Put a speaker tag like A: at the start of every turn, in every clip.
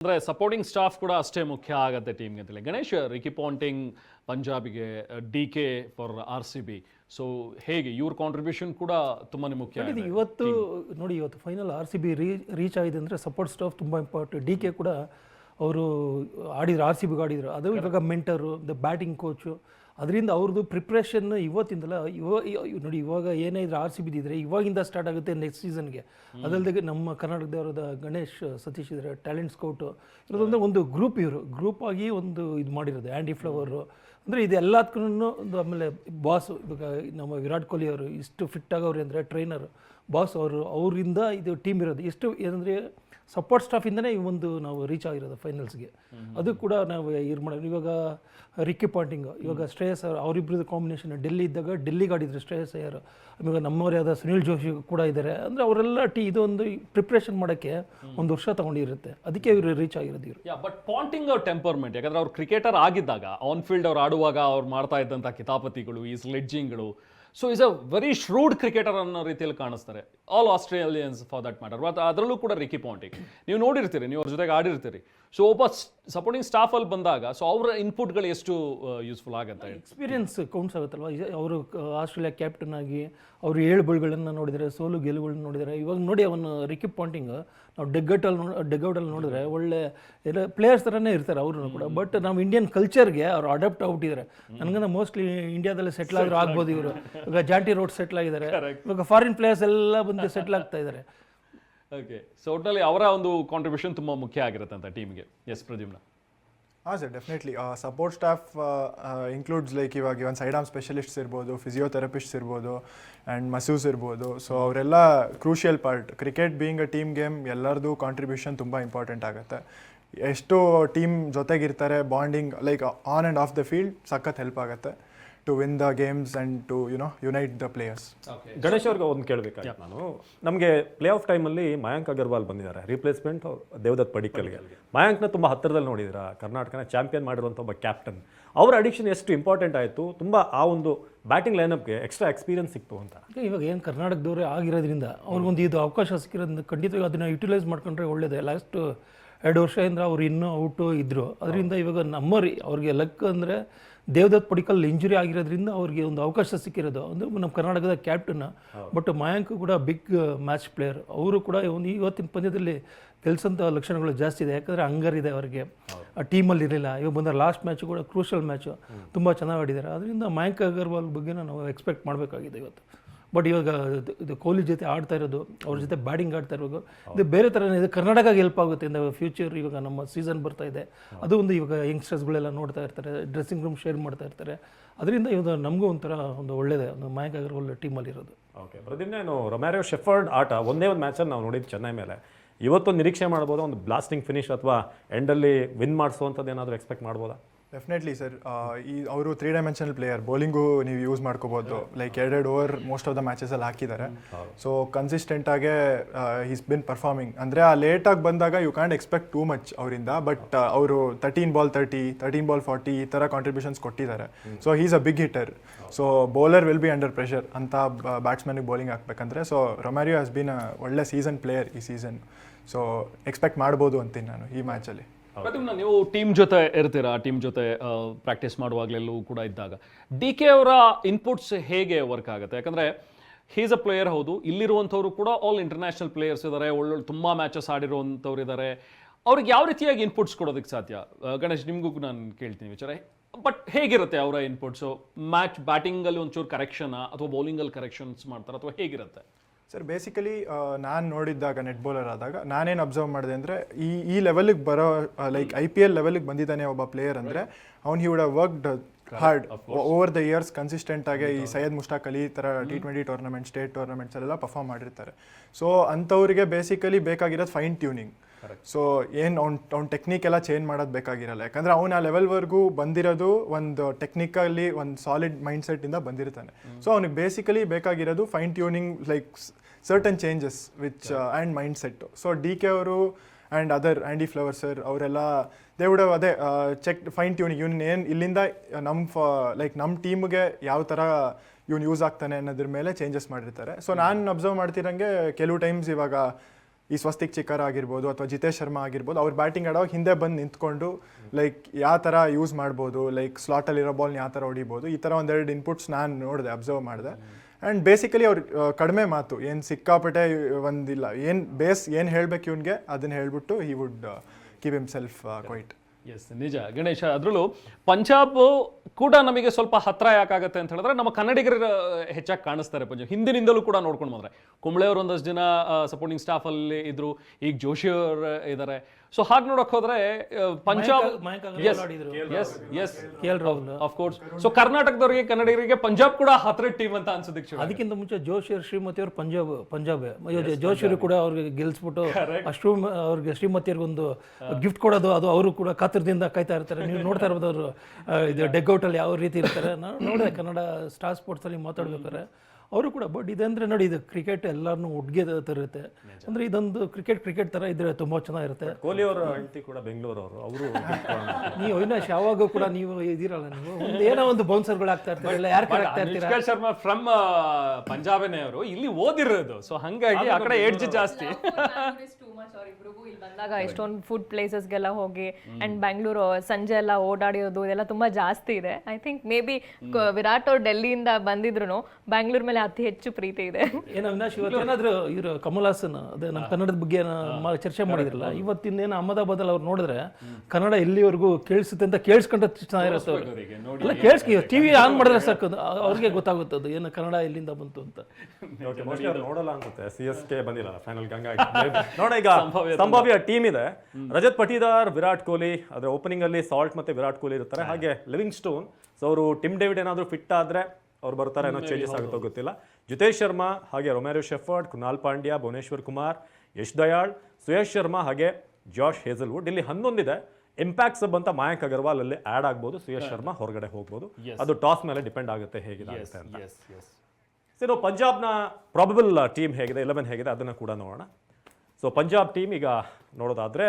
A: ಅಂದರೆ supporting staff ಕೂಡ ಅಷ್ಟೇ ಮುಖ್ಯ ಆಗುತ್ತೆ ಟೀಮ್ಗೆ ಅಂತೇಳಿ Ganesh Ricky Ponting ಪಂಜಾಬಿಗೆ D K for R C B so ಹೇಗೆ? ಇವ್ರ ಕಾಂಟ್ರಿಬ್ಯೂಷನ್ ಕೂಡ ತುಂಬಾ ಮುಖ್ಯ
B: ಇದು. ಇವತ್ತು ನೋಡಿ ಇವತ್ತು final R C B re reach ಆಗಿದೆ ಅಂದರೆ ಸಪೋರ್ಟ್ ಸ್ಟಾಫ್ ತುಂಬ ಇಂಪಾರ್ಟೆಂಟ್ ಡಿ ಕೆ ಕೂಡ ಅವರು ಆಡಿದ್ರು ಆರ್ ಸಿ ಬಿಗೆ ಆಡಿದ್ರು. ಅದು ಇವಾಗ ಮೆಂಟರು ದ ಬ್ಯಾಟಿಂಗ್ ಕೋಚು ಅದರಿಂದ ಅವ್ರದ್ದು ಪ್ರಿಪ್ರೇಷನ್ ಇವತ್ತಿಂದಲ್ಲ ಇವ ನೋಡಿ ಇವಾಗ ಏನೇ ಇದ್ರೆ ಆರ್ ಸಿ ಬಿದ್ದಿದ್ರೆ ಇವಾಗಿಂದ ಸ್ಟಾರ್ಟ್ ಆಗುತ್ತೆ ನೆಕ್ಸ್ಟ್ ಸೀಸನ್ಗೆ ಅದಲ್ಲದೆ ನಮ್ಮ ಕರ್ನಾಟಕದವರದ ಗಣೇಶ್ ಸತೀಶ್ ಇದ್ರೆ ಟ್ಯಾಲೆಂಟ್ ಸ್ಕೌಟು ಇರೋದೊಂದು ಒಂದು ಗ್ರೂಪ್ ಇವರು. ಗ್ರೂಪ್ ಆಗಿ ಒಂದು ಇದು ಮಾಡಿರೋದು ಆ್ಯಂಡಿ ಫ್ಲವರು ಅಂದರೆ ಇದೆಲ್ಲದಕ್ಕೂ ಒಂದು ಆಮೇಲೆ ಬಾಸ್ ಇವಾಗ ನಮ್ಮ ವಿರಾಟ್ ಕೊಹ್ಲಿ ಅವರು ಇಷ್ಟು ಫಿಟ್ ಆಗೋರು ಅಂದರೆ ಟ್ರೈನರ್ ಬಾಸ್ ಅವರು ಅವರಿಂದ ಇದು ಟೀಮ್ ಇರೋದು. ಎಷ್ಟು ಏನಂದರೆ ಸಪೋರ್ಟ್ ಸ್ಟಾಫಿಂದನೇ ಈ ಒಂದು ನಾವು ರೀಚ್ ಆಗಿರೋದು ಫೈನಲ್ಸ್ಗೆ ಅದು ಕೂಡ ನಾವು ಇದು ಮಾಡೋದು ಇವಾಗ ರಿಕ್ಕಿ ಪಾಂಟಿಂಗ್ ಇವಾಗ ಶ್ರೇಯಸ್ ಅವರು ಅವರಿಬ್ಬರದ್ದು ಕಾಂಬಿನೇಷನ್ ಡೆಲ್ಲಿ ಇದ್ದಾಗ ಡೆಲ್ಲಿಗೆ ಆಡಿದ್ರು ಶ್ರೇಯಸ್ ಅಯ್ಯರ್. ಇವಾಗ ನಮ್ಮವರೇ ಆದ ಸುನಿಲ್ ಜೋಶಿ ಕೂಡ ಇದ್ದಾರೆ ಅಂದರೆ ಅವರೆಲ್ಲ ಟಿ ಇದೊಂದು ಪ್ರಿಪ್ರೇಷನ್ ಮಾಡೋಕ್ಕೆ ಒಂದು ವರ್ಷ ತಗೊಂಡಿರುತ್ತೆ. ಅದಕ್ಕೆ ಇವರು ರೀಚ್ ಆಗಿರೋದು ಇವರು.
A: ಯಾ ಬಟ್ ಪಾಂಟಿಂಗ್ ಅವ್ರ ಟೆಂಪರ್ಮೆಂಟ್ ಯಾಕಂದ್ರೆ ಅವ್ರು ಕ್ರಿಕೆಟರ್ ಆಗಿದ್ದಾಗ ಆನ್ ಫೀಲ್ಡ್ ಅವ್ರು ಆಡುವಾಗ ಅವ್ರು ಮಾಡ್ತಾ ಇದ್ದಂಥ ಕಿತಾಪತಿಗಳು ಈ ಸ್ಲೆಡ್ಜಿಂಗ್ಗಳು so is a very shrewd cricketer ಅನ್ನೋ ರೀತಿಯಲ್ಲಿ ಕಾಣಿಸ್ತಾರೆ. All Australians for that matter ಮತ್ತು ಅದರಲ್ಲೂ ಕೂಡ ರಿಕಿ ಪಾಂಟಿಂಗ್ ನೀವು ನೋಡಿರ್ತೀರಿ, ನೀವು ಅವ್ರ ಜೊತೆಗೆ ಆಡಿರ್ತೀರಿ. ಸೊ ಒಬ್ಬ ಸಪೋರ್ಟಿಂಗ್ ಸ್ಟಾಫಲ್ಲಿ ಬಂದಾಗ ಸೊ ಅವರ ಇನ್ಪುಟ್ಗಳು ಎಷ್ಟು ಯೂಸ್ಫುಲ್ ಆಗುತ್ತೆ
B: ಎಕ್ಸ್ಪೀರಿಯನ್ಸ್ ಕೌಂಟ್ಸ್ ಆಗುತ್ತಲ್ವ? ಅವರು ಆಸ್ಟ್ರೇಲಿಯಾ ಕ್ಯಾಪ್ಟನ್ ಆಗಿ ಅವರು ಏಳು ಬಳ್ಗಳನ್ನು ನೋಡಿದರೆ ಸೋಲು ಗೆಲುವುಗಳನ್ನ ನೋಡಿದರೆ ಇವಾಗ ನೋಡಿ ಅವನ ರಿಕಿ ಪಾಂಟಿಂಗ್ ನಾವು ಡೆಗ್ಗಟಲ್ಲಿ ನೋ ಡೆಗ್ಔಟಲ್ಲಿ ನೋಡಿದ್ರೆ ಒಳ್ಳೆ ಎಲ್ಲ ಪ್ಲೇಯರ್ಸ್ ಥರನೇ ಇರ್ತಾರೆ ಅವರು ಕೂಡ. ಬಟ್ ನಾವು ಇಂಡಿಯನ್ ಕಲ್ಚರ್ಗೆ ಅವ್ರು ಅಡಾಪ್ಟ್ ಆಗ್ಬಿಟ್ಟಿದ್ದಾರೆ. ನನಗಂದ್ರೆ ಮೋಸ್ಟ್ಲಿ ಇಂಡಿಯಾದಲ್ಲಿ ಸೆಟ್ಲ್ ಆದರೂ ಆಗ್ಬೋದು ಇವರು. ಇವಾಗ ಜಾಂಟಿ ರೋಡ್ ಸೆಟ್ಲ್ ಆಗಿದ್ದಾರೆ. ಇವಾಗ ಫಾರಿನ್ ಪ್ಲೇಯರ್ಸ್ ಎಲ್ಲ ಬಂದು ಸೆಟ್ಲ್ ಆಗ್ತಾ ಇದ್ದಾರೆ.
A: ಓಕೆ ಸೊ ಒಟ್ಟಿನಲ್ಲಿ ಅವರ ಒಂದು ಕಾಂಟ್ರಿಬ್ಯೂಷನ್ ತುಂಬ ಮುಖ್ಯ ಆಗಿರುತ್ತೆ ಅಂತ ಟೀಮ್ಗೆ ಎಸ್ ಪ್ರದ್ಯುಮ್ನ
C: ಹಾಂ sir definitely support staff includes like ಇವಾಗ ಇವನ್ ಸೈಡ್ ಆಮ್ ಸ್ಪೆಷಲಿಸ್ಟ್ಸ್ ಇರ್ಬೋದು ಫಿಸಿಯೋಥೆರಪಿಸ್ಟ್ಸ್ ಇರ್ಬೋದು ಆ್ಯಂಡ್ ಮಸೂಸ್ ಇರ್ಬೋದು. ಸೊ ಅವರೆಲ್ಲ crucial part cricket being a team game ಎಲ್ಲರದು ಕಾಂಟ್ರಿಬ್ಯೂಷನ್ ತುಂಬ ಇಂಪಾರ್ಟೆಂಟ್ ಆಗುತ್ತೆ. ಎಷ್ಟು team ಜೊತೆಗಿರ್ತಾರೆ bonding like on and off the field ಸಖತ್ ಹೆಲ್ಪ್ ಆಗುತ್ತೆ. To win the games and to you know unite the players
D: Ganesh ಅವ್ರಿಗೆ ಒಂದು ಕೇಳಬೇಕಾಗಿತ್ತು ನಾನು. ನಮಗೆ ಪ್ಲೇ ಆಫ್ ಟೈಮಲ್ಲಿ ಮಯಾಂಕ್ ಅಗರ್ವಾಲ್ ಬಂದಿದ್ದಾರೆ. ರಿಪ್ಲೇಸ್ಮೆಂಟ್ ದೇವದತ್ ಪಡಿಕಲ್ಗೆ. ಮಯಾಂಕ್ನ ತುಂಬ ಹತ್ತಿರದಲ್ಲಿ ನೋಡಿದ್ರ ಕರ್ನಾಟಕನ ಚಾಂಪಿಯನ್ ಮಾಡಿರುವಂಥ ಒಬ್ಬ ಕ್ಯಾಪ್ಟನ್ ಅವರ ಅಡಿಕ್ಷನ್ ಎಷ್ಟು ಇಂಪಾರ್ಟೆಂಟ್ ಆಯಿತು? ತುಂಬ ಆ ಒಂದು ಬ್ಯಾಟಿಂಗ್ ಲೈನಪ್ಗೆ ಎಕ್ಸ್ಟ್ರಾ ಎಕ್ಸ್ಪೀರಿಯನ್ಸ್ ಸಿಕ್ತು ಅಂತ.
B: ಈಗ ಇವಾಗ ಏನು ಕರ್ನಾಟಕದವರೇ ಆಗಿರೋದ್ರಿಂದ ಅವ್ರಿಗೊಂದು ಇದು ಅವಕಾಶ ಸಿಕ್ಕಿರೋದ್ರಿಂದ ಖಂಡಿತವಾಗಿ ಅದನ್ನು ಯುಟಿಲೈಸ್ ಮಾಡ್ಕೊಂಡ್ರೆ ಒಳ್ಳೇದೇ. ಲಾಸ್ಟ್ ಎರಡು ವರ್ಷದಿಂದ ಅವ್ರು ಇನ್ನೂ ಔಟು ಇದ್ದರು ಅದರಿಂದ ಇವಾಗ ನಮ್ಮ ರೀ ಅವ್ರಿಗೆ ಲಕ್ ಅಂದರೆ ದೇವದತ್ ಪಡಿಕಲ್ ಇಂಜುರಿ ಆಗಿರೋದ್ರಿಂದ ಅವ್ರಿಗೆ ಒಂದು ಅವಕಾಶ ಸಿಕ್ಕಿರೋದು. ಅಂದರೆ ನಮ್ಮ ಕರ್ನಾಟಕದ ಕ್ಯಾಪ್ಟನ್ ಬಟ್ ಮಯಾಂಕ್ ಕೂಡ ಬಿಗ್ ಮ್ಯಾಚ್ ಪ್ಲೇಯರ್ ಅವರು ಕೂಡ ಒಂದು ಇವತ್ತಿನ ಪಂದ್ಯದಲ್ಲಿ ಕೆಲಸಂತ ಲಕ್ಷಣಗಳು ಜಾಸ್ತಿ ಇದೆ. ಯಾಕಂದರೆ ಹಂಗರ್ ಇದೆ ಅವರಿಗೆ. ಆ ಟೀಮಲ್ಲಿ ಇರಲಿಲ್ಲ. ಇವಾಗ ಬಂದ ಲಾಸ್ಟ್ ಮ್ಯಾಚು ಕೂಡ ಕ್ರೂಷಲ್ ಮ್ಯಾಚು ತುಂಬ ಚೆನ್ನಾಗಿ ಆಡಿದ್ದಾರೆ. ಅದರಿಂದ ಮಯಾಂಕ್ ಅಗರ್ವಾಲ್ ಬಗ್ಗೆ ನಾವು ಎಕ್ಸ್ಪೆಕ್ಟ್ ಮಾಡಬೇಕಾಗಿದೆ ಇವತ್ತು. ಬಟ್ ಇವಾಗ ಇದು- ಕೊಹ್ಲಿ ಜೊತೆ ಆಡ್ತಾ ಇರೋದು ಅವ್ರ ಜೊತೆ ಬ್ಯಾಟಿಂಗ್ ಆಡ್ತಾ ಇರೋದು ಇದು ಬೇರೆ ಥರ ಇದು ಕರ್ನಾಟಕಗೆ ಹೆಲ್ಪ್ ಆಗುತ್ತೆ ಇಂದ ಫ್ಯೂಚರ್ ಇವಾಗ ನಮ್ಮ ಸೀಸನ್ ಬರ್ತಾ ಇದೆ. ಅದು ಒಂದು ಇವಾಗ ಯಂಗ್ಸ್ಟರ್ಸ್ಗಳೆಲ್ಲ ನೋಡ್ತಾ ಇರ್ತಾರೆ ಡ್ರೆಸ್ಸಿಂಗ್ ರೂಮ್ ಶೇರ್ ಮಾಡ್ತಾ ಇರ್ತಾರೆ. ಅದರಿಂದ ಇವಾಗ ನಮಗೂ ಒಂಥರ ಒಂದು ಒಳ್ಳೇದೇ ಒಂದು ಮಯಾಂಕ್ ಅಗರ್ವಾಲ್ ಟೀಮಲ್ಲಿರೋದು.
D: ಓಕೆ ಪ್ರದೀಪ್ನೇನು ರೊಮ್ಯಾರೋ ಶೆಫರ್ಡ್ ಆಟ ಒಂದೇ ಒಂದು ಮ್ಯಾಚಲ್ಲಿ ನಾವು ನೋಡಿದ್ದು ಚೆನ್ನೈ ಮೇಲೆ. ಇವತ್ತು ನಿರೀಕ್ಷೆ ಮಾಡ್ಬೋದು? ಒಂದು ಬ್ಲಾಸ್ಟಿಂಗ್ ಫಿನಿಶ್ ಅಥವಾ ಎಂಡಲ್ಲಿ ವಿನ್ ಮಾಡಿಸುವಂಥದ್ದು ಏನಾದರೂ ಎಕ್ಸ್ಪೆಕ್ಟ್ ಮಾಡ್ಬೋದಾ?
C: ಡೆಫಿನೆಟ್ಲಿ ಸರ್ ಈ ಅವರು ತ್ರೀ ಡೈಮೆನ್ಷನಲ್ ಪ್ಲೇಯರ್ ಬೌಲಿಂಗು ನೀವು ಯೂಸ್ ಮಾಡ್ಕೋಬೋದು. ಲೈಕ್ ಎರಡೆರಡು ಓವರ್ ಮೋಸ್ಟ್ ಆಫ್ ದ ಮ್ಯಾಚಸಲ್ಲಿ ಹಾಕಿದ್ದಾರೆ. ಸೊ ಕನ್ಸಿಸ್ಟೆಂಟಾಗೆ ಈಸ್ ಬಿನ್ ಪರ್ಫಾರ್ಮಿಂಗ್ ಅಂದರೆ ಆ ಲೇಟಾಗಿ ಬಂದಾಗ you can't expect too much ಅವರಿಂದ. ಬಟ್ ಅವರು thirteen ball thirty thirteen ball forty ಈ ಥರ ಕಾಂಟ್ರಿಬ್ಯೂಷನ್ಸ್ ಕೊಟ್ಟಿದ್ದಾರೆ. So is a big hitter so bowler will be under pressure ಅಂತ ಬ್ಯಾಟ್ಸ್ಮನ್ಗೆ ಬೌಲಿಂಗ್ ಹಾಕ್ಬೇಕಂದ್ರೆ so Romario has been a ಒಳ್ಳೆ ಸೀಸನ್ ಪ್ಲೇಯರ್ ಈ ಸೀಸನ್ ಸೊ ಎಕ್ಸ್ಪೆಕ್ಟ್ ಮಾಡ್ಬೋದು ಅಂತೀನಿ ನಾನು ಈ ಮ್ಯಾಚಲ್ಲಿ
A: ನೀವು ಟೀಮ್ ಜೊತೆ ಇರ್ತೀರಾ, ಟೀಮ್ ಜೊತೆ ಪ್ರಾಕ್ಟೀಸ್ ಮಾಡುವಾಗಲೆಲ್ಲೂ ಕೂಡ ಇದ್ದಾಗ. ಡಿ ಕೆ ಅವರ ಇನ್ಪುಟ್ಸ್ ಹೇಗೆ ವರ್ಕ್ ಆಗುತ್ತೆ? ಯಾಕಂದ್ರೆ ಹೀಸ್ ಅ ಪ್ಲೇಯರ್ ಹೌದು, ಇಲ್ಲಿರುವಂಥವ್ರು ಕೂಡ ಆಲ್ ಇಂಟರ್ನ್ಯಾಷನಲ್ ಪ್ಲೇಯರ್ಸ್ ಇದ್ದಾರೆ ಒಳ್ಳೊಳ್ಳೆ ತುಂಬ ಮ್ಯಾಚಸ್ ಆಡಿರುವಂಥವ್ರು ಇದ್ದಾರೆ ಅವ್ರಿಗೆ ಯಾವ ರೀತಿಯಾಗಿ ಇನ್ಪುಟ್ಸ್ ಕೊಡೋದಕ್ಕೆ ಸಾಧ್ಯ? ಗಣೇಶ್, ನಿಮಗೂ ನಾನು ಕೇಳ್ತೀನಿ ವಿಚಾರ. ಬಟ್ ಹೇಗಿರುತ್ತೆ ಅವರ ಇನ್ಪುಟ್ಸು ಮ್ಯಾಚ್ ಬ್ಯಾಟಿಂಗಲ್ಲಿ ಒಂಚೂರು ಕರೆಕ್ಷನ್ ಅಥವಾ ಬೌಲಿಂಗಲ್ಲಿ ಕರೆಕ್ಷನ್ಸ್ ಮಾಡ್ತಾರೆ, ಅಥವಾ ಹೇಗಿರುತ್ತೆ?
C: ಸರ್ ಬೇಸಿಕಲಿ ನಾನು ನೋಡಿದ್ದಾಗ ನೆಟ್ ಬೌಲರ್ ಆದಾಗ ನಾನೇನು ಅಬ್ಸರ್ವ್ ಮಾಡಿದೆ ಅಂದರೆ ಈ ಈ ಲೆವೆಲಿಗೆ ಬರೋ ಲೈಕ್ ಐ ಪಿ ಎಲ್ ಲೆವೆಲಿಗೆ ಬಂದಿದ್ದಾನೆ ಒಬ್ಬ ಪ್ಲೇಯರ್ ಅಂದರೆ ಅವ್ನು he would worked hard over the years consistent ಆಗಿ ಈ ಸೈಯದ್ ಮುಷ್ತಾಕ್ ಅಲಿ ಈ ಥರ T twenty tournament state tournaments ಎಲ್ಲ ಪರ್ಫಾರ್ಮ್ ಮಾಡಿರ್ತಾರೆ. ಸೊ ಅಂಥವ್ರಿಗೆ ಬೇಸಿಕಲಿ ಬೇಕಾಗಿರೋದು ಫೈನ್ ಟ್ಯೂನಿಂಗ್ ಸೊ ಏನು ಅವ್ನು ಅವ್ನ ಟೆಕ್ನಿಕ್ ಎಲ್ಲ ಚೇಂಜ್ ಮಾಡೋದು ಬೇಕಾಗಿರಲ್ಲ. ಯಾಕಂದ್ರೆ ಅವ್ನು ಆ ಲೆವೆಲ್ವರೆಗೂ ಬಂದಿರೋದು ಒಂದು ಟೆಕ್ನಿಕಲ್ಲಿ ಒಂದು ಸಾಲಿಡ್ ಮೈಂಡ್ ಇಂದ ಬಂದಿರ್ತಾನೆ. ಸೊ ಅವ್ನಿಗೆ ಬೇಸಿಕಲಿ ಬೇಕಾಗಿರೋದು fine tuning like certain changes which and mind set so D K ಅವರು and other Andy Flower sir ಅವರೆಲ್ಲ ದೇವುಡ ಅದೇ ಚೆಕ್ ಫೈನ್ ಟ್ಯೂನಿಂಗ್ ಇವ್ನ ಏನು ಇಲ್ಲಿಂದ ನಮ್ಮ ಫ ಲೈಕ್ ನಮ್ಮ ಟೀಮ್ಗೆ ಯಾವ ಥರ ಇವ್ನು ಯೂಸ್ ಆಗ್ತಾನೆ ಅನ್ನೋದ್ರ ಮೇಲೆ ಚೇಂಜಸ್ ಮಾಡಿರ್ತಾರೆ. ಸೊ ನಾನು ಅಬ್ಸರ್ವ್ ಮಾಡ್ತಿರಂಗೆ ಕೆಲವು ಟೈಮ್ಸ್ ಇವಾಗ ಈ ಸ್ವಸ್ತಿಕ್ ಚಿಕ್ಕರ್ ಆಗಿರ್ಬೋದು ಅಥವಾ ಜಿತೇಶ್ ಶರ್ಮಾ ಆಗಿರ್ಬೋದು ಅವ್ರು ಬ್ಯಾಟಿಂಗ್ ಆಡೋವಾಗ ಹಿಂದೆ ಬಂದು ನಿಂತ್ಕೊಂಡು ಲೈಕ್ ಯಾವ ಥರ ಯೂಸ್ ಮಾಡ್ಬೋದು ಲೈಕ್ ಸ್ಲಾಟಲ್ಲಿರೋ ಬಾಲ್ನ ಯಾವ ಥರ ಹೊಡಿಬೋದು ಈ ಥರ ಒಂದೆರಡು ಇನ್ಪುಟ್ಸ್ ನಾನು ನೋಡಿದೆ ಅಬ್ಸರ್ವ್ ಮಾಡಿದೆ. ಆ್ಯಂಡ್ ಬೇಸಿಕಲಿ ಅವ್ರು ಕಡಿಮೆ ಮಾತು, ಏನು ಸಿಕ್ಕಾಪಟ್ಟೆ ಒಂದಿಲ್ಲ. ಏನು ಬೇಸ್, ಏನು ಹೇಳಬೇಕು ಇವನಿಗೆ, ಅದನ್ನು ಹೇಳ್ಬಿಟ್ಟು he would keep himself quiet
A: yes ನಿಜ. ಗಣೇಶ, ಅದರಲ್ಲೂ ಪಂಜಾಬ್ ಕೂಡ ನಮಗೆ ಸ್ವಲ್ಪ ಹತ್ರ ಯಾಕಾಗತ್ತೆ ಅಂತ ಹೇಳಿದ್ರೆ ನಮ್ಮ ಕನ್ನಡಿಗರ ಹೆಚ್ಚಾಗಿ ಕಾಣಿಸ್ತಾರೆ ಪಂಜಾಬ್. ಹಿಂದಿನಿಂದಲೂ ಕೂಡ ನೋಡ್ಕೊಂಡು ಬಂದರೆ. ಕುಂಬ್ಳೆ ಅವರು ಒಂದಷ್ಟು ಜನ ಸಪೋರ್ಟಿಂಗ್ ಸ್ಟಾಫಲ್ಲಿ ಇದ್ದರು ಈಗ ಜೋಶಿಯವರು ಇದ್ದಾರೆ ಸೊ ಹಾಗೆ ನೋಡಕ್ ಹೋದ್ರೆ Punjab yes yes of course so ಕರ್ನಾಟಕದವರಿಗೆ ಕನ್ನಡಿಗರಿಗೆ ಪಂಜಾಬ್ ಕೂಡ ಹತ್ರ ಟೀಮ್ ಅಂತ ಅನ್ಸುತ್ತೆ
B: ಅದಕ್ಕಿಂತ ಮುಂಚೆ ಜೋಶಿ ಶ್ರೀಮತಿ ಅವರು ಪಂಜಾಬ್ ಪಂಜಾಬ್. ಜೋಶಿಯರು ಕೂಡ ಅವ್ರಿಗೆ ಗೆಲ್ಸ್ಬಿಟ್ಟು ಅಷ್ಟು ಅವ್ರಿಗೆ ಶ್ರೀಮತಿಯವ್ರಿಗೆ ಒಂದು ಗಿಫ್ಟ್ ಕೊಡೋದು ಅದು ಅವರು ಕೂಡ ಕಾತರದಿಂದ ಕಾಯ್ತಾ ಇರ್ತಾರೆ. ನೀವು ನೋಡ್ತಾ ಇರ್ಬೋದು ಅವರು ಇದು ಡೆಗ್ಔಟ್ ಅಲ್ಲಿ ಯಾವ ರೀತಿ ಇರ್ತಾರೆ. ನಾನು ನೋಡಿದೆ ಕನ್ನಡ ಸ್ಟಾರ್ ಸ್ಪೋರ್ಟ್ಸ್ ಅಲ್ಲಿ ಮಾತಾಡ್ಬೇಕಾದ್ರೆ. ಅವರು ಕೂಡ ಬಟ್ ಇದಂದ್ರೆ ನೋಡಿ ಇದು ಕ್ರಿಕೆಟ್ ಎಲ್ಲರನ್ನೂ ಒಡ್ಗೆ ತರುತ್ತೆ ಅಂದ್ರೆ ಇದೊಂದು ಕ್ರಿಕೆಟ್ ಕ್ರಿಕೆಟ್ ತರ ಇದ್ರೆ ತುಂಬಾ ಚೆನ್ನಾಗಿರುತ್ತೆ
D: ಕೊಹ್ಲಿ ಅವರ ಹೆಂಡತಿ ಕೂಡ ಬೆಂಗಳೂರು ಅವರು ಅವರು
B: ನೀವು ಅವಿನಾಶ್ ಯಾವಾಗ ಕೂಡ ನೀವು ಇದಿರಲ್ಲ ನೀವು ಒಂದು ಏನೋ ಒಂದು ಬೌನ್ಸರ್ಗಳು ಆಗ್ತಾ ಇರ್ತಾರೆ ಇಲ್ಲ ಯಾರು ಆಗ್ತಾ ಇರ್ತೀರಾ
A: ಶರ್ಮಾ ಫ್ರಮ್ ಪಂಜಾಬನೇ ಅವರು ಇಲ್ಲಿ ಓದಿರೋದು ಸೊ ಹಂಗಾಗಿ ಆ ಕಡೆ ಎಡ್ಜ್ ಜಾಸ್ತಿ
E: ಬಂದಾಗ ಎಷ್ಟೊಂದು ಫುಡ್ ಪ್ಲೇಸಸ್ಗೆಲ್ಲ ಹೋಗಿ ಅಂಡ್ ಬ್ಯಾಂಗ್ಳೂರು ಸಂಜೆ ಎಲ್ಲ ಓಡಾಡಿರೋದು ಇದೆಲ್ಲ ತುಂಬಾ ಜಾಸ್ತಿ ಇದೆ. I think maybe Virat ಅವ್ರು ಡೆಲ್ಲಿಯಿಂದ ಬಂದಿದ್ರು ಬ್ಯಾಂಗ್ಳೂರ್ ಮೇಲೆ ಅತಿ ಹೆಚ್ಚು ಪ್ರೀತಿ ಇದೆ.
B: ಏನೋ ಅವಿನಾಶ್ ಇವತ್ತು ಏನಾದ್ರು ಇವರು ಕಮಲಾಸನ್ ಹಾಸನ್ ಅದೇ ನಮ್ಮ ಕನ್ನಡದ ಬಗ್ಗೆ ಚರ್ಚೆ ಮಾಡಿದ್ರಲ್ಲ ಚರ್ಚೆ ಮಾಡಿದ್ರಲ್ಲ ಅಹಮದಾಬಾದ್ ಅಲ್ಲಿ ಅವ್ರು ನೋಡಿದ್ರೆ ಕನ್ನಡ ಎಲ್ಲಿವರೆಗೂ ಕೇಳಿಸುತ್ತೆ ಅಂತ ಕೇಳಿಸ್ಕೊಂಡ್ರೆ ಚೆನ್ನಾಗಿರುತ್ತೆ ಅವ್ರಿಗೆ. ಕೇಳಿಸ್ಕೊ ಟಿವಿ ಆನ್ ಮಾಡಿದ್ರೆ ಸಾಕು ಅವ್ರಿಗೆ ಗೊತ್ತಾಗುತ್ತೆ ಅದು ಏನು ಕನ್ನಡ ಎಲ್ಲಿಂದ ಬಂತು ಅಂತ.
D: ನೋಡಲ್ಲ ಅನ್ಸುತ್ತೆ. ಸಿ ಎಸ್ ಕೆ ಬಂದಿಲ್ಲ ಫೈನಲ್ ಗಂಗಾ ನೋಡ ಈಗ ಸಂಭಾವ್ಯ ಟೀಮ್ ಇದೆ. ರಜತ್ ಪಟೀದಾರ್ ವಿರಾಟ್ ಕೊಹ್ಲಿ ಅದ್ರ ಓಪನಿಂಗ್ ಅಲ್ಲಿ ಸಾಲ್ಟ್ ಮತ್ತೆ ವಿರಾಟ್ ಕೊಹ್ಲಿ ಇರ್ತಾರೆ. ಹಾಗೆ ಲಿವಿಂಗ್ ಸ್ಟೋನ್ ಸೊ ಅವರು ಟಿಮ್ ಡೇವಿಡ್ ಏನಾದ್ರು ಫಿಟ್ ಆದ್ರೆ ಅವ್ರು ಬರ್ತಾರೆ ಏನೋ ಚೇಂಜಸ್ ಆಗುತ್ತೋ ಗೊತ್ತಿಲ್ಲ. ಜಿತೇಶ್ ಶರ್ಮಾ ಹಾಗೆ ರೊಮ್ಯಾರೋ ಶೆಫರ್ಡ್ ಕುನಾಲ್ ಪಾಂಡ್ಯ ಭುವನೇಶ್ವರ್ ಕುಮಾರ್ ಯಶ್ ದಯಾಳ್ ಸುಯೇಶ್ ಶರ್ಮಾ ಹಾಗೆ ಜಾಶ್ ಹೇಜಲ್ವುಡ್. ಇಲ್ಲಿ ಹನ್ನೊಂದಿದೆ. ಇಂಪ್ಯಾಕ್ಟ್ ಸಬ್ ಅಂತ ಮಾಯಾಂಕ್ ಅಗರ್ವಾಲ್ ಅಲ್ಲಿ ಆಡ್ ಆಗ್ಬೋದು. ಸುಯೇಶ್ ಶರ್ಮಾ ಹೊರಗಡೆ ಹೋಗ್ಬೋದು. ಅದು ಟಾಸ್ ಮೇಲೆ ಡಿಪೆಂಡ್ ಆಗುತ್ತೆ ಹೇಗಿದೆ ಅಂತ. ಸೊ ಪಂಜಾಬ್ನ ಪ್ರಾಬಬಲ್ ಟೀಮ್ ಹೇಗಿದೆ ಇಲೆವೆನ್ ಹೇಗಿದೆ ಅದನ್ನು ಕೂಡ ನೋಡೋಣ. ಸೊ ಪಂಜಾಬ್ ಟೀಮ್ ಈಗ ನೋಡೋದಾದ್ರೆ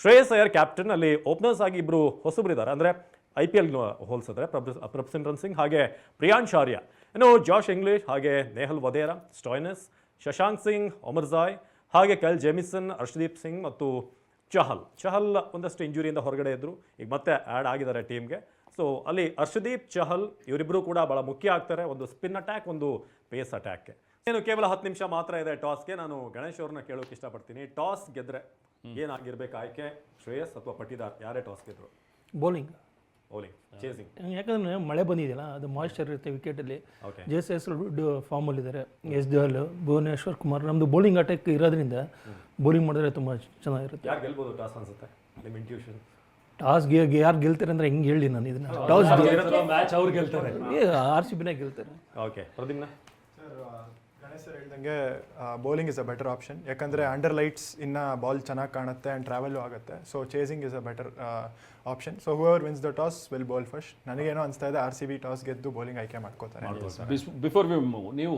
D: ಶ್ರೇಯಸ್ ಅಯ್ಯರ್ ಕ್ಯಾಪ್ಟನ್ ಅಲ್ಲಿ ಓಪನರ್ಸ್ ಆಗಿ ಇಬ್ರು ಹೊಸಬ್ರಿದ್ದಾರೆ ಅಂದ್ರೆ ಐ ಪಿ ಎಲ್ ಹೋಲಿಸಿದ್ರೆ ಪ್ರಭ್ಸಿಮ್ರನ್ ಸಿಂಗ್ ಹಾಗೆ ಪ್ರಿಯಾಂಶ್ ಆರ್ಯ. ಇನ್ನು ಜಾಶ್ ಇಂಗ್ಲಿಷ್ ಹಾಗೆ ನೇಹಲ್ ವದೇರಾ, ಸ್ಟಾಯ್ನಸ್, ಶಶಾಂಕ್ ಸಿಂಗ್ ಒಮರ್ಜಾಯ್ ಹಾಗೆ ಕೈಲ್ ಜೆಮಿಸನ್, ಅರ್ಷದೀಪ್ ಸಿಂಗ್ ಮತ್ತು ಚಹಲ್. ಚಹಲ್ ಒಂದಷ್ಟು ಇಂಜುರಿಯಿಂದ ಹೊರಗಡೆ ಇದ್ದರು ಈಗ ಮತ್ತೆ ಆ್ಯಡ್ ಆಗಿದ್ದಾರೆ ಟೀಮ್ಗೆ ಸೊ ಅಲ್ಲಿ ಹರ್ಷದೀಪ್ ಚಹಲ್ ಇವರಿಬ್ಬರು ಕೂಡ ಭಾಳ ಮುಖ್ಯ ಆಗ್ತಾರೆ. ಒಂದು ಸ್ಪಿನ್ ಅಟ್ಯಾಕ್ ಒಂದು ಪೇಸ್ ಅಟ್ಯಾಕ್ಗೆ ಏನು ಕೇವಲ ಹತ್ತು ನಿಮಿಷ ಮಾತ್ರ ಇದೆ ಟಾಸ್ಗೆ. ನಾನು ಗಣೇಶ್ ಅವ್ರನ್ನ ಕೇಳೋಕೆ ಇಷ್ಟಪಡ್ತೀನಿ. ಟಾಸ್ ಗೆದ್ರೆ ಏನಾಗಿರ್ಬೇಕು? ಆಯ್ಕೆ ಶ್ರೇಯಸ್ ಅಥವಾ ಪಟ್ಟಿದಾರ್? ಯಾರೇ ಟಾಸ್ ಗೆದ್ರು?
B: ಬೌಲಿಂಗ್
D: ಬೌಲಿಂಗ್ ಚೇಸಿಂಗ್
B: ಯಾಕಂದ್ರೆ ಮಳೆ ಬಂದಿದೆಯಲ್ಲ ಅದು ಮಾಯಿಶ್ಚರ್ ಇರುತ್ತೆ ವಿಕೆಟಲ್ಲಿ
D: ಅಲ್ಲಿ
B: ಜೆ ಎಸ್ ಎಸ್ ಫಾರ್ಮಲ್ಲಿದ್ದಾರೆ ಎಸ್ ದಲ್ ಭುವನೇಶ್ವರ್ ಕುಮಾರ್. ನಮ್ದು ಬೌಲಿಂಗ್ ಅಟ್ಯಾಕ್ ಇರೋದ್ರಿಂದ ಬೌಲಿಂಗ್ ಮಾಡಿದ್ರೆ ತುಂಬ ಚೆನ್ನಾಗಿರುತ್ತೆ.
D: ಯಾರು ಗೆಲ್ಬೋದು ಟಾಸ್ ಅನ್ಸುತ್ತೆ? ನಿಮ್ಮ ಇಂಟ್ಯೂಷನ್
B: ಟಾಸ್ಗೆ ಯಾರು ಗೆಲ್ತಾರೆ ಅಂದ್ರೆ ಹೆಂಗೆ ಹೇಳಿ ನಾನು ಇದನ್ನ. ಟಾಸ್
A: ಮ್ಯಾಚ್ ಅವ್ರು ಗೆಲ್ತಾರೆ.
B: ಆರ್ ಸಿ ಬಿನೇ ಗೆಲ್ತಾರೆ.
D: Okay Pradyumna
C: sir Ganesh sir ಹೇಳ್ದಂಗೆ bowling is a better option ಯಾಕಂದರೆ ಅಂಡರ್ ಲೈಟ್ಸ್ ಇನ್ನ ಬಾಲ್ ಚೆನ್ನಾಗಿ ಕಾಣುತ್ತೆ ಆ್ಯಂಡ್ ಟ್ರಾವೆಲ್ಲು ಆಗುತ್ತೆ. So chasing is a better option so whoever wins the toss will bowl first ನನಗೇನೋ ಅನಿಸ್ತಾ ಇದೆ ಆರ್ ಸಿ ಬಿ ಟಾಸ್ ಗೆದ್ದು ಬೌಲಿಂಗ್ ಆಯ್ಕೆ ಮಾಡ್ಕೋತಾರೆ.
A: ಬಿಫೋರ್ ವಿ ನೀವು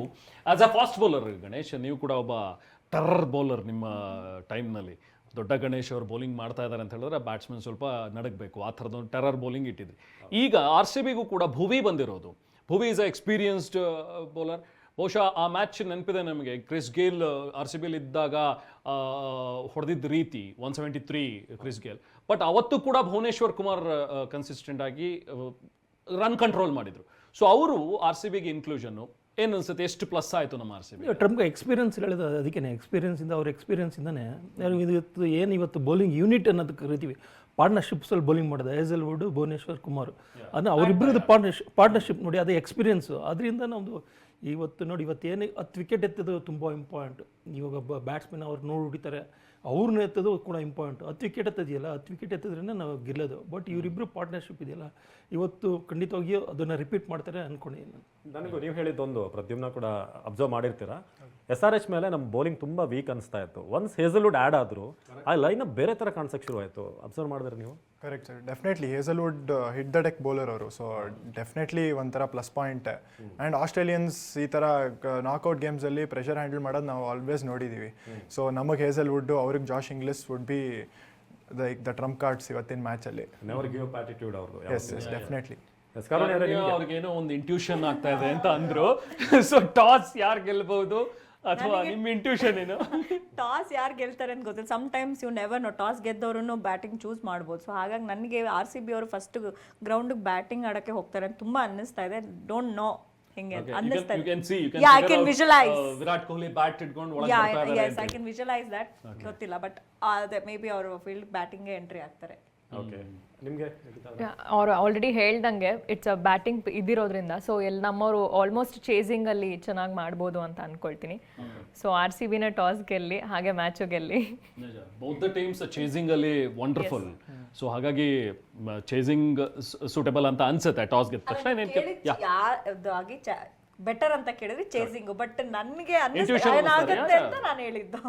A: as a fast bowler Ganesh, ನೀವು ಕೂಡ ಒಬ್ಬ ಟರ್ರ್ ಬೌಲರ್ ನಿಮ್ಮ ಟೈಮ್ನಲ್ಲಿ ದೊಡ್ಡ ಗಣೇಶ್ ಅವರು ಬೌಲಿಂಗ್ ಮಾಡ್ತಾ ಇದ್ದಾರೆ ಅಂತ ಹೇಳಿದ್ರೆ ಬ್ಯಾಟ್ಸ್ಮನ್ ಸ್ವಲ್ಪ ನಡಗಬೇಕು. ಆ ಥರದೊಂದು ಟೆರರ್ ಬೌಲಿಂಗ್ ಇಟ್ಟಿದ್ರಿ. ಈಗ ಆರ್ ಸಿ ಬಿಗೂ ಕೂಡ ಭುವಿ ಬಂದಿರೋದು. Bhuvi is a experienced bowler ಬಹುಶಃ ಆ ಮ್ಯಾಚ್ ನೆನಪಿದೆ ನಮಗೆ. ಕ್ರಿಸ್ ಗೇಲ್ ಆರ್ ಸಿ ಬಿಲ್ ಇದ್ದಾಗ ಹೊಡೆದಿದ್ದ ರೀತಿ one seventy three Chris Gayle but ಅವತ್ತು ಕೂಡ ಭುವನೇಶ್ವರ್ ಕುಮಾರ್ ಕನ್ಸಿಸ್ಟೆಂಟ್ ಆಗಿ ರನ್ ಕಂಟ್ರೋಲ್ ಮಾಡಿದ್ರು. ಸೊ ಅವರು ಆರ್ ಸಿ ಬಿಗೆ ಇನ್ಕ್ಲೂಷನ್ನು ಏನು ಅನ್ಸುತ್ತೆ? ಎಷ್ಟು ಪ್ಲಸ್ ಆಯಿತು ನಮ್ಮ ಆರ್ ಸಿ ಬಿ
B: ಟ್ರಂಪ್ಗೆ ಎಕ್ಸ್ಪೀರಿಯನ್ಸ್ ಹೇಳಿದ ಅದಕ್ಕೆ ಎಕ್ಸ್ಪೀರಿಯನ್ಸಿಂದ ಅವ್ರ ಎಕ್ಸ್ಪೀರಿಯನ್ಸಿಂದನೇ ಇವತ್ತು ಏನು ಇವತ್ತು ಬೌಲಿಂಗ್ ಯೂನಿಟ್ ಅನ್ನೋದಕ್ಕೆ ಕರಿತೀವಿ. ಪಾರ್ಟ್ನರ್ಶಿಪ್ಸಲ್ಲಿ ಬೌಲಿಂಗ್ ಮಾಡಿದೆ. ಹೇಸಲ್ವುಡ್ ಭುವನೇಶ್ವರ್ ಕುಮಾರ್ ಅಂದರೆ ಅವರಿಬ್ಬರದ್ದು ಪಾರ್ಟ್ನರ್ಶಿಪ್ ಪಾರ್ಟ್ನರ್ಶಿಪ್ ನೋಡಿ ಅದೇ ಎಕ್ಸ್ಪೀರಿಯನ್ಸು ಅದರಿಂದ ನಮ್ಮದು ಇವತ್ತು ನೋಡಿ ಇವತ್ತು ಏನು ಹತ್ತು ವಿಕೆಟ್ ಎತ್ತೋದು ತುಂಬ ಇಂಪಾರ್ಟೆಂಟ್ ಇವಾಗ ಒಬ್ಬ ಬ್ಯಾಟ್ಸ್ಮನ್ ಅವ್ರು ನೋಡಿ ಹೊಡಿತಾರೆ ಅವ್ರನ್ನ ಎತ್ತೋದು ಕೂಡ ಇಂಪಾರ್ಟೆಂಟ್ ಹತ್ತು ವಿಕೆಟ್ ಎತ್ತದಿಯಲ್ಲ ಹತ್ತು ವಿಕೆಟ್ ಎತ್ತದ್ರಿಂದ ನಾವು ಗೆಲ್ಲೋದು. ಬಟ್ ಇವರಿಬ್ಬರು ಪಾರ್ಟ್ನರ್ಶಿಪ್ ಇದೆಯಲ್ಲ ಇವತ್ತು ಖಂಡಿತವಾಗಿಯೂ ಅದನ್ನು ರಿಪೀಟ್ ಮಾಡ್ತಾರೆ ಅಂದ್ಕೊಂಡಿದ್ದೀನಿ ನಾನು.
D: ನನಗೂ ನೀವು ಹೇಳಿದ್ದೊಂದು ಪ್ರದ್ಯುಮ್ನ ಕೂಡ ಅಬ್ಸರ್ವ್ ಮಾಡಿರ್ತೀರಾ? ಎಸ್ ಆರ್ ಎಚ್ ಮೇಲೆ ನಮ್ಮ ಬೌಲಿಂಗ್ ತುಂಬ ವೀಕ್ ಅನಿಸ್ತಾ ಇತ್ತು. ಒನ್ಸ್ ಹೇಸಲ್ವುಡ್ ಆ್ಯಡ್ ಆದ್ರು ಆ ಲೈನ್ ಬೇರೆ ಥರ ಕಾಣಿಸೋಕ್ಕೆ ಶುರುವಾಯಿತು ಆಯ್ತು. ಅಬ್ಸರ್ವ್ ಮಾಡಿದ್ರೆ ನೀವು?
C: Correct sir definitely Hazlewood hit the deck bowler ಅವರು. ಸೊ ಡೆಫಿನೆಟ್ಲಿ ಒಂಥರ ಪ್ಲಸ್ ಪಾಯಿಂಟ್ ಆ್ಯಂಡ್ ಆಸ್ಟ್ರೇಲಿಯನ್ಸ್ ಈ ಥರ ನಾಕ್ಔಟ್ ಗೇಮ್ಸಲ್ಲಿ ಪ್ರೆಷರ್ ಹ್ಯಾಂಡಲ್ ಮಾಡೋದು ನಾವು ಆಲ್ವೇಸ್ ನೋಡಿದ್ದೀವಿ ಸೊ ನಮಗೆ ಹೇಸಲ್ವುಡ್ ಅವ್ರಿಗೆ Josh Inglis would be like the trump cards ಇವತ್ತಿನ ಮ್ಯಾಚಲ್ಲಿ
D: ನೆವರ್ ಗಿವ್ ಅಪ್ ಆಟಿಟ್ಯೂಡ್ ಅವ್ರದ್ದು
C: ಎಸ್ ಎಸ್ ಡೆಫಿನೆಟ್ಲಿ
A: ಅವ್ರಿಗೇನೋ ಒಂದು ಇಂಟ್ಯೂಷನ್ ಆಗ್ತಾ ಇದೆ ಅಂತ ಅಂದ್ರು. ಸೊ ಟಾಸ್ ಯಾರು ಗೆಲ್ಬಹುದು ಅಥವಾ ನಿಮ್ಮ ಇಂಟ್ಯೂಷನ್ ಏನು?
F: ಟಾಸ್ ಯಾರು ಗೆಲ್ತಾರೆ ಅಂತ ಗೊತ್ತಿಲ್ಲ. Sometimes you never know toss ಗೆದ್ದವರು batting choose ಮಾಡ್ಬೋದು. ಸೊ ಹಾಗಾಗಿ ನನಗೆ ಆರ್ ಸಿ ಬಿ ಅವರು ಫಸ್ಟ್ ಗ್ರೌಂಡ್ ಬ್ಯಾಟಿಂಗ್ ಆಡಕ್ಕೆ ಹೋಗ್ತಾರೆ ಅಂತ ತುಂಬಾ ಅನ್ನಿಸ್ತಾ ಇದೆ. ಡೋಂಟ್ ನೋ ಹಿಂಗೆ ಅನ್ನಿಸ್ತಾ
A: can see you
F: I can visualize.
A: Virat Kohli bat ಇಟ್ಕೊಂಡು ಒಳಗೆ
F: ಯಾ
A: ಬರ್ತಾ ಇದ್ದಾರೆ
F: yes I can visualize that ಗೊತ್ತಿಲ್ಲ ಬಟ್ ಅದೇ ಮೇ ಬಿ ಅವರು ಫೀಲ್ಡ್ ಬ್ಯಾಟಿಂಗ್ ಎಂಟ್ರಿ ಆಗ್ತಾರೆ.
D: ಓಕೆ ನಿಮಗೆ?
E: ಅವ್ರು ಆಲ್ರೆಡಿ ಹೇಳ್ದಂಗೆ ಇಟ್ಸ್ ಅ ಬ್ಯಾಟಿಂಗ್ ಇದಿರೋದ್ರಿಂದ. ಸೊ ಎಲ್ಲಿ ನಮ್ಮವರು ಆಲ್ಮೋಸ್ಟ್ ಚೇಸಿಂಗ್ ಅಲ್ಲಿ ಚೆನ್ನಾಗಿ ಮಾಡ್ಬೋದು ಅಂತ ಅನ್ಕೊಳ್ತೀನಿ. ಸೊ ಆರ್ ಸಿ ಬಿನ ಟಾಸ್ ಗೆಲ್ಲಿ ಹಾಗೆ ಮ್ಯಾಚ್ ಗೆಲ್ಲಿ.
A: ಬೋತ್ ದ ಟೀಮ್ಸ್ ಚೇಸಿಂಗ್ ಅಲ್ಲಿ ವಂಡರ್ಫುಲ್ ಸೊ ಹಾಗಾಗಿ ಚೇಸಿಂಗ್ ಸೂಟಬಲ್ ಅಂತ ಅನ್ಸುತ್ತೆ ಟಾಸ್ ಗೆದ್ದ ತಕ್ಷಣ
F: ಬೆಟರ್ ಅಂತ ಕೇಳಿದ್ರೆ ಚೇಸಿಂಗ್ ಬಟ್ ನನಗೆ? ಅಂತ ನಾನು ಹೇಳಿದ್ದು.